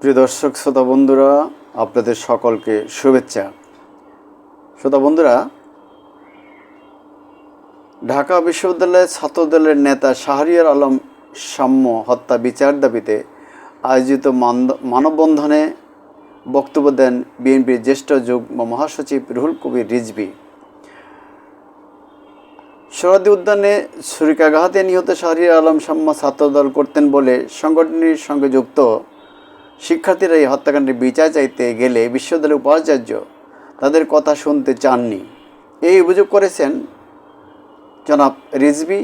প্রিয় দর্শক, শ্রোতা বন্ধুরা, আপনাদের সকলকে শুভেচ্ছা। শ্রোতা বন্ধুরা, ঢাকা বিশ্ববিদ্যালয়ের ছাত্রদলের নেতা শাহরিয়ার আলম সাম্য হত্যা বিচার দাবিতে আয়োজিত মানববন্ধনে বক্তব্য দেন বিএনপির জ্যেষ্ঠ যুগ্ম মহাসচিব রুহুল কবির রিজভী। সোহরাদি উদ্যানে ছুরিকাঘাতে নিহত শাহরিয়ার আলম সাম্য ছাত্রদল করতেন বলে সংগঠনটির সঙ্গে যুক্ত শিক্ষার্থীরা এই হত্যাকাণ্ডের বিচার চাইতে গেলে বিশ্ববিদ্যালয়ের উপাচার্য তাদের কথা শুনতে চাননি। এই অভিযোগ করেছেন জনাব রিজভি।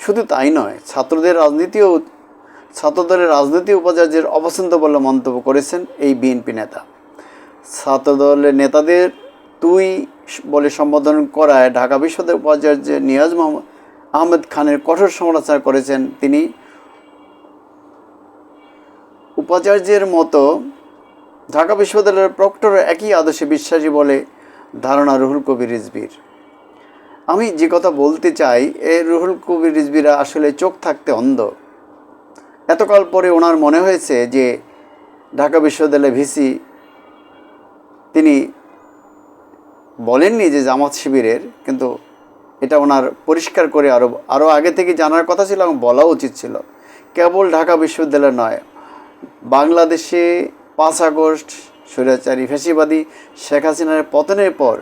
শুধু তাই নয়, ছাত্রদের রাজনীতিও ছাত্রদলের রাজনীতি উপাচার্যের অপছন্দ বলে মন্তব্য করেছেন এই বিএনপি নেতা। ছাত্রদলের নেতাদের তুই বলে সম্বোধন করায় ঢাকা বিশ্ববিদ্যালয়ের উপাচার্য নিয়াজ মোহাম্মদ আহমেদ খানের কঠোর সমালোচনা করেছেন তিনি। উপাচার্যের মতো ঢাকা বিশ্ববিদ্যালয়ের প্রক্টর একই আদর্শে বিশ্বাসী বলে ধারণা রুহুল কবির রিজবির আমি যে কথা বলতে চাই, এ রুহুল কবির রিজবিরা আসলে চোখ থাকতে অন্ধ। এতকাল পরে ওনার মনে হয়েছে যে ঢাকা বিশ্ববিদ্যালয়ের ভিসি তিনি বলেননি যে জামাত শিবিরের, কিন্তু এটা ওনার পরিষ্কার করে আরও আরও আগে থেকে জানার কথা ছিল এবং বলা উচিত ছিল। কেবল ঢাকা বিশ্ববিদ্যালয় নয় বাংলাদেশে পাঁচ আগস্ট স্বৈরাচারী ফেসিবাদী শেখ হাসিনার পতনের পর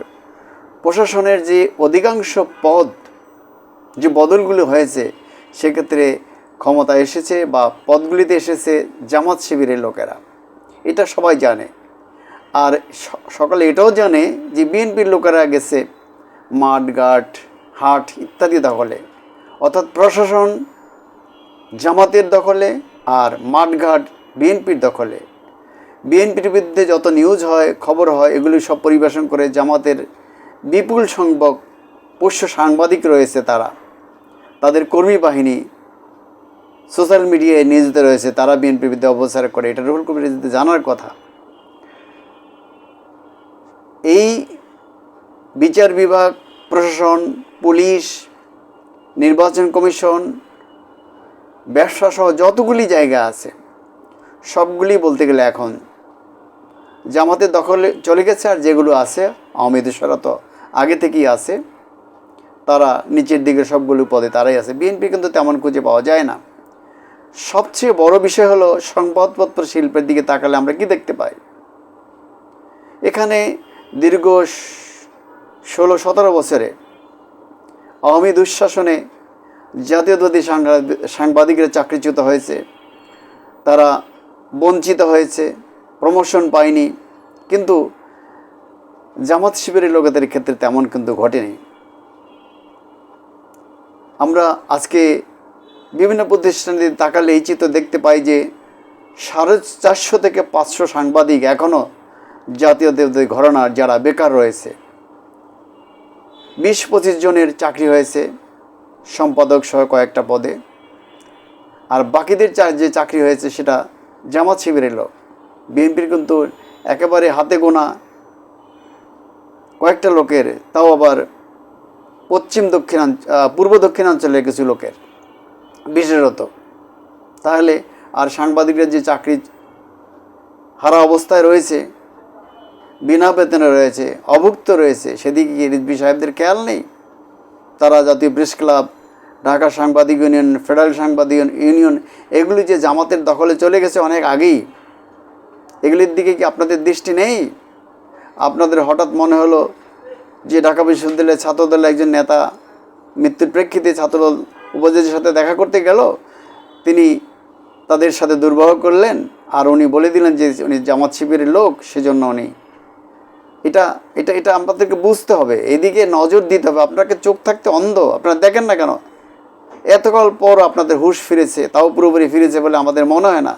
প্রশাসনের যে অধিকাংশ পদ, যে বদলগুলো হয়েছে, সেক্ষেত্রে ক্ষমতা এসেছে বা পদগুলিতে এসেছে জামাত শিবিরের লোকেরা। এটা সবাই জানে। আর সকলে এটাও জানে যে বিএনপির লোকেরা গেছে মাঠঘাট, হাট ইত্যাদি দখলে। অর্থাৎ প্রশাসন জামাতের দখলে আর মাঠঘাট বিএনপির দখলে। বিএনপির বিরুদ্ধে যত নিউজ হয়, খবর হয়, এগুলি সব পরিবেশন করে জামাতের বিপুল সংখ্যক পোষ্য সাংবাদিক রয়েছে তারা। তাদের কর্মী বাহিনী সোশ্যাল মিডিয়ায় নিয়োজিত রয়েছে, তারা বিএনপির বিরুদ্ধে অবচার করে। এটা রুহুল কবির জানার কথা। এই বিচার বিভাগ, প্রশাসন, পুলিশ, নির্বাচন কমিশন ব্যবসা সহ যতগুলি জায়গা আছে সবগুলি বলতে গেলে এখন জামাতের দখলে চলে গেছে আর যেগুলো আছে, আওয়ামী তো আগে থেকেই আছে, তারা নিচের দিকে সবগুলো পদে তারাই আছে। বিএনপি কিন্তু তেমন খুঁজে পাওয়া যায় না। সবচেয়ে বড় বিষয় হলো সংবাদপত্র শিল্পের দিকে তাকালে আমরা কি দেখতে পাই? এখানে দীর্ঘ ষোলো সতেরো বছরে আওয়ামী দুঃশাসনে জাতীয়তাবাদী সাংবাদিক- সাংবাদিকরা চাকরিচ্যুত হয়েছে। তারা বঞ্চিত হয়েছে প্রমোশন পায়নি। কিন্তু জামাত শিবিরের লোকেদের ক্ষেত্রে তেমন কিন্তু ঘটেনি। আমরা আজকে বিভিন্ন প্রতিষ্ঠানে তাকালে এই চিত্র দেখতে পাই যে সাড়ে চারশো থেকে পাঁচশো সাংবাদিক এখনও জাতীয় দেবদের ঘরানার যারা বেকার রয়েছে। বিশ পঁচিশ জনের চাকরি হয়েছে, সম্পাদক সহ কয়েকটা পদে। আর বাকিদের যে চাকরি হয়েছে সেটা জামাত শিবিরের লোক। বিএনপির কিন্তু একেবারে হাতে গোনা কয়েকটা লোকের, তাও আবার পশ্চিম দক্ষিণাঞ্চ পূর্ব দক্ষিণাঞ্চলের কিছু লোকের বিশেষত। তাহলে আর সাংবাদিকরা যে চাকরি হারা অবস্থায় রয়েছে, বিনা বেতনে রয়েছে, অভুক্ত রয়েছে, সেদিকে কি রিজভি সাহেবদের খেয়াল নেই? তারা জাতীয় প্রেস ক্লাব ঢাকা সাংবাদিক ইউনিয়ন, ফেডারেল সাংবাদিক ইউনিয়ন, এগুলি যে জামাতের দখলে চলে গেছে অনেক আগেই, এগুলির দিকে কি আপনাদের দৃষ্টি নেই? আপনাদের হঠাৎ মনে হলো যে ঢাকা বিশ্ববিদ্যালয়ের ছাত্রদলের একজন নেতা মৃত্যুর প্রেক্ষিতে ছাত্রদল উপজাতির সাথে দেখা করতে গেল, তিনি তাদের সাথে দুর্ব্যবহার করলেন আর উনি বলে দিলেন যে উনি জামাত শিবিরের লোক, সেজন্য উনি। এটা এটা এটা আপনাদেরকে বুঝতে হবে। এদিকে নজর দিতে হবে। আপনাকে চোখ থাকতে অন্ধ। আপনারা দেখেন না কেন? এতকাল পর আপনাদের হুঁশ ফিরেছে, তাও পুরোপুরি ফিরেছে বলে আমাদের মনে হয় না।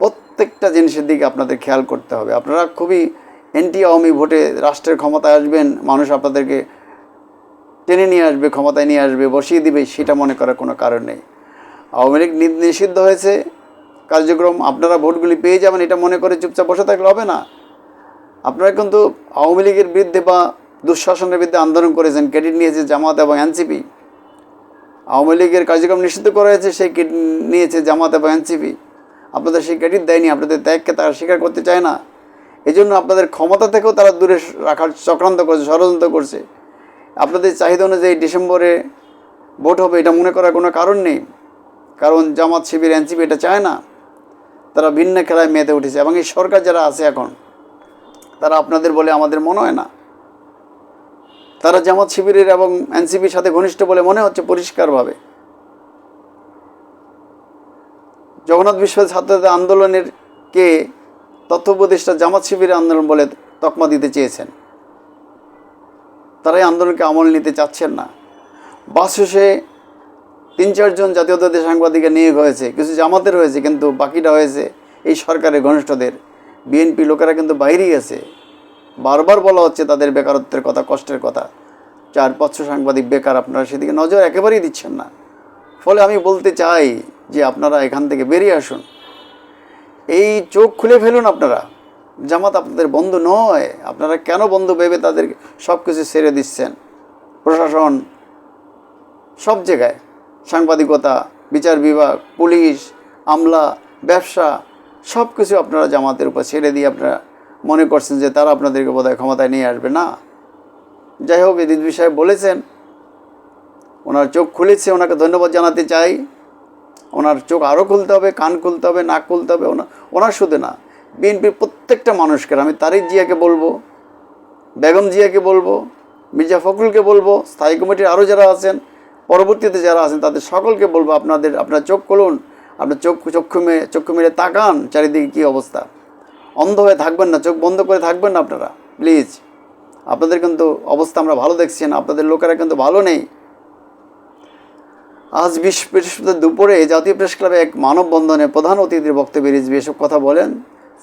প্রত্যেকটা জিনিসের দিকে আপনাদের খেয়াল করতে হবে। আপনারা খুবই এন্টি আওয়ামী ভোটে রাষ্ট্রের ক্ষমতায় আসবেন, মানুষ আপনাদেরকে টেনে নিয়ে আসবে, ক্ষমতায় নিয়ে আসবে, বসিয়ে দিবে, সেটা মনে করার কোনো কারণ নেই। আওয়ামী লীগ নিষিদ্ধ হয়েছে, কার্যক্রম, আপনারা ভোটগুলি পেয়ে যাবেন, এটা মনে করে চুপচাপ বসে থাকলে হবে না। আপনারা কিন্তু আওয়ামী লীগের বিরুদ্ধে বা দুঃশাসনের বিরুদ্ধে আন্দোলন করেছেন, ক্রেডিট নিয়েছে জামাত এবং এনসিপি। আওয়ামী লীগের কার্যক্রম নিষিদ্ধ করা হয়েছে সেই ক্রেডিট নিয়েছে জামাত এবং এনসিপি। আপনাদের সেই ক্রেডিট দেয়নি, আপনাদের ত্যাগকে তারা স্বীকার করতে চায় না। এই জন্য আপনাদের ক্ষমতা থেকেও তারা দূরে রাখার চক্রান্ত করছে, ষড়যন্ত্র করছে। আপনাদের চাহিদা অনুযায়ী ডিসেম্বরে ভোট হবে এটা মনে করার কোনো কারণ নেই। কারণ জামাত শিবির, এনসিপি এটা চায় না। তারা ভিন্ন খেলায় মেতে উঠেছে এবং এই সরকার যারা আছে এখন, তারা আপনাদের বলে আমাদের মনে হয় না। তারা জামাত শিবিরের এবং এনসিপির সাথে ঘনিষ্ঠ বলে মনে হচ্ছে পরিষ্কারভাবে। জগন্নাথ বিশ্ব ছাত্রদের আন্দোলনের কে তথ্য উপদেষ্টা জামাত শিবিরের আন্দোলন বলে তকমা দিতে চেয়েছেন। তারাই আন্দোলনকে আমল নিতে চাচ্ছেন না। বাস শেষে তিন চারজন জাতীয়তাবাদী সাংবাদিকের নিয়োগ হয়েছে, কিছু জামাতের হয়েছে কিন্তু বাকিটা হয়েছে এই সরকারের ঘনিষ্ঠদের। বিএনপি লোকেরা কিন্তু বাইরেই আছে। বারবার বলা হচ্ছে তাদের বেকারত্বের কথা, কষ্টের কথা। চার পাঁচশো সাংবাদিক বেকার, আপনারা সেদিকে নজর একেবারেই দিচ্ছেন না। ফলে আমি বলতে চাই যে আপনারা এখান থেকে বেরিয়ে আসুন। এই চোখ খুলে ফেলুন আপনারা। জামাত আপনাদের বন্ধু নয়। আপনারা কেন বন্ধু ভেবে তাদের সব কিছু ছেড়ে দিচ্ছেন? প্রশাসন সব জায়গায়। সাংবাদিকতা, বিচার বিভাগ, পুলিশ, আমলা, ব্যবসা সব কিছু আপনারা জামাতের উপর ছেড়ে দিয়ে আপনারা মনে করছেন যে তারা আপনাদেরকে বোধহয় ক্ষমতায় নিয়ে আসবে? না। যাই হোক রিজভি বিষয়ে বলেছেন, ওনার চোখ খুলেছে, ওনাকে ধন্যবাদ জানাতে চাই। ওনার চোখ আরও খুলতে হবে, কান খুলতে হবে, নাক খুলতে হবে ওনার ওনার শুধু না বিএনপির প্রত্যেকটা মানুষকে, আমি তারিক জিয়াকে বলব, বেগম জিয়াকে বলব, মির্জা ফখরুলকে বলব, স্থায়ী কমিটির আরও যারা আছেন, পরবর্তীতে যারা আছেন, তাদের সকলকে বলব, আপনাদের আপনার চোখ খুলুন, আপনার চোখ চক্ষু মেয়ে চক্ষু মেরে তাকান, চারিদিকে কী অবস্থা? অন্ধ হয়ে থাকবেন না, চোখ বন্ধ করে থাকবেন না আপনারা প্লিজ আপনাদের কিন্তু অবস্থা আমরা ভালো দেখছি না, আপনাদের লোকেরা কিন্তু ভালো নেই। আজ বিশ্ব বৃহস্পতিবার দুপুরে জাতীয় প্রেস ক্লাবে এক মানববন্ধনে প্রধান অতিথির বক্তব্যে রিজবি এসব কথা বলেন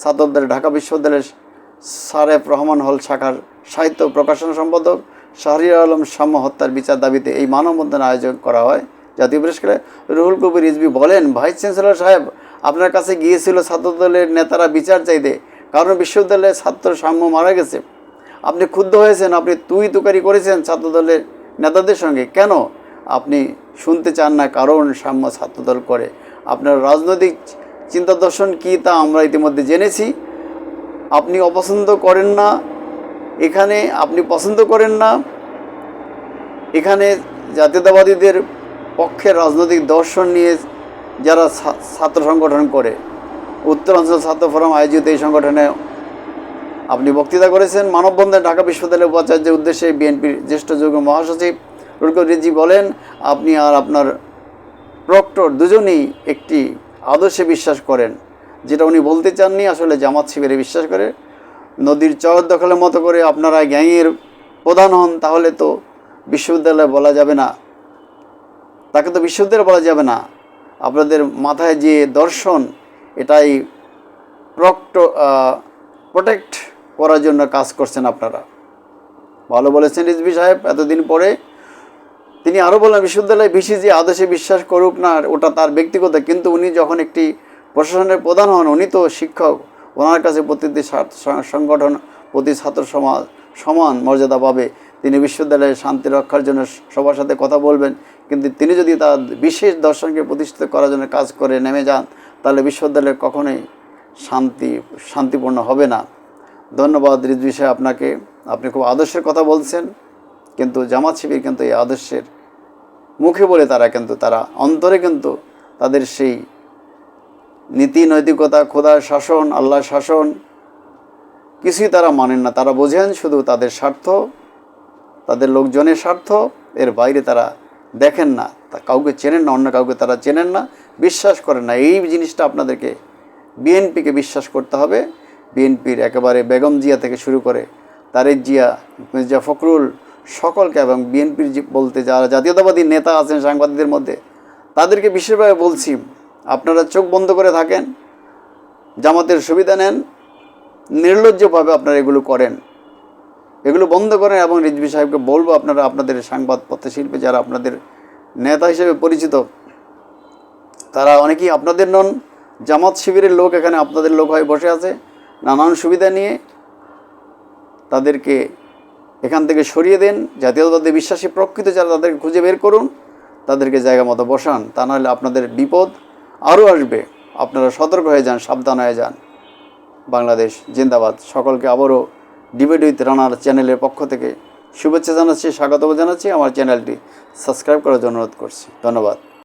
ছাত্রদের ঢাকা বিশ্ববিদ্যালয়ের সারেফ রহমান হল শাখার সাহিত্য প্রকাশন সম্পাদক শাহরিয়ার আলম সাম্য হত্যার বিচার দাবিতে এই মানববন্ধন আয়োজন করা হয় জাতীয় প্রেস ক্লাবে। রুহুল কবির রিজভি বলেন, ভাইস চ্যান্সেলর সাহেব আপনার কাছে গিয়েছিল ছাত্রদলের নেতারা বিচার চাইতে, কারণ বিশ্ববিদ্যালয়ে ছাত্র সাম্য মারা গেছে। আপনি ক্ষুব্ধ হয়েছেন, আপনি তুই তুকারি করেছেন ছাত্রদলের নেতাদের সঙ্গে। কেন? আপনি শুনতে চান না কারণ সাম্য ছাত্রদল করে। আপনার রাজনৈতিক চিন্তা দর্শন কী তা আমরা ইতিমধ্যে জেনেছি। আপনি অপছন্দ করেন না। এখানে আপনি পছন্দ করেন না। এখানে জাতীয়তাবাদীদের পক্ষে রাজনৈতিক দর্শন নিয়ে যারা ছাত্র সংগঠন করে, উত্তরাঞ্চল ছাত্র ফোরাম আয়োজিত এই সংগঠনে আপনি বক্তৃতা করেছেন। মানববন্ধনে ঢাকা বিশ্ববিদ্যালয়ের উপাচার্যের উদ্দেশ্যে বিএনপির জ্যেষ্ঠ যুগ্ম মহাসচিব রুলকর রিজি বলেন, আপনি আর আপনার প্রক্টর দুজনেই একটি আদর্শে বিশ্বাস করেন। যেটা উনি বলতে চাননি, আসলে জামাত শিবিরে বিশ্বাস করে। নদীর চর দখলের মতো করে আপনারা গ্যাংয়ের প্রধান হন, তাহলে তো বিশ্ববিদ্যালয়ে বলা যাবে না। তাকে তো বিশ্ববিদ্যালয়ে বলা যাবে না। আপনাদের মাথায় যে দর্শন, এটাই প্রক্ট প্রোটেক্ট করার জন্য কাজ করছেন আপনারা। ভালো বলেছেন রিজভি সাহেব, এতদিন পরে তিনি আরও বললেন, বিশ্ববিদ্যালয়ে বিসি যে আদর্শে বিশ্বাস করুক না, ওটা তার ব্যক্তিগত। কিন্তু উনি যখন একটি প্রশাসনের প্রধান হন, উনি তো শিক্ষক, ওনার কাছে প্রতিটি সংগঠন, প্রতি ছাত্র সমাজ, সমান মর্যাদা পাবে। তিনি বিশ্ববিদ্যালয়ে শান্তি রক্ষার জন্য সবার সাথে কথা বলবেন কিন্তু তিনি যদি তার বিশেষ দর্শনকে প্রতিষ্ঠিত করার জন্য কাজ করে নেমে যান, তাহলে বিশ্ববিদ্যালয় কখনোই শান্তি, শান্তিপূর্ণ হবে না। ধন্যবাদ রিজভি সাহেব আপনাকে। আপনি খুব আদর্শের কথা বলছেন, কিন্তু জামাত শিবির কিন্তু এই আদর্শের মুখে বলে তারা কিন্তু, তারা অন্তরে কিন্তু তাদের সেই নীতি, নৈতিকতা, খোদার শাসন, আল্লাহর শাসন কিছুই তারা মানেন না। তারা বোঝেন শুধু তাদের স্বার্থ, তাদের লোকজনের স্বার্থ, এর বাইরে তারা দেখেন না, তা কাউকে চেনেন না, অন্য কাউকে তারা চেনেন না, বিশ্বাস করেন না। এই জিনিসটা আপনাদেরকে বিএনপিকে বিশ্বাস করতে হবে। বিএনপির একেবারে বেগম জিয়া থেকে শুরু করে তারেক জিয়া, মির্জা ফখরুল সকলকে এবং বিএনপির বলতে যারা জাতীয়তাবাদী নেতা আছেন সাংবাদিকদের মধ্যে, তাদেরকে বিশেষভাবে বলছি, আপনারা চোখ বন্ধ করে থাকেন, জামাতের সুবিধা নেন, নির্লজ্জভাবে আপনারা এগুলো করেন। এগুলো বন্ধ করেন এবং রিজভি সাহেবকে বলব আপনারা আপনাদের সাংবাদপত্র শিল্পী যারা আপনাদের নেতা হিসেবে পরিচিত, তারা অনেকেই আপনাদের নন, জামাত শিবিরের লোক এখানে আপনাদের লোক হয়ে বসে আছে, নানান সুবিধা নিয়ে তাদেরকে এখান থেকে সরিয়ে দেন, জাতীয়তাবাদী বিশ্বাসী প্রকৃত যারা তাদেরকে খুঁজে বের করুন, তাদেরকে জায়গা মতো বসান, তা নাহলে আপনাদের বিপদ আরও আসবে। আপনারা সতর্ক হয়ে যান, সাবধান হয়ে যান। বাংলাদেশ জিন্দাবাদ। সকলকে আবারও ডিবেট উইথ রানার চ্যানেলের পক্ষ থেকে শুভেচ্ছা জানাচ্ছি স্বাগত জানাচ্ছি। আমার চ্যানেলটি সাবস্ক্রাইব করার জন্য অনুরোধ করছি। ধন্যবাদ।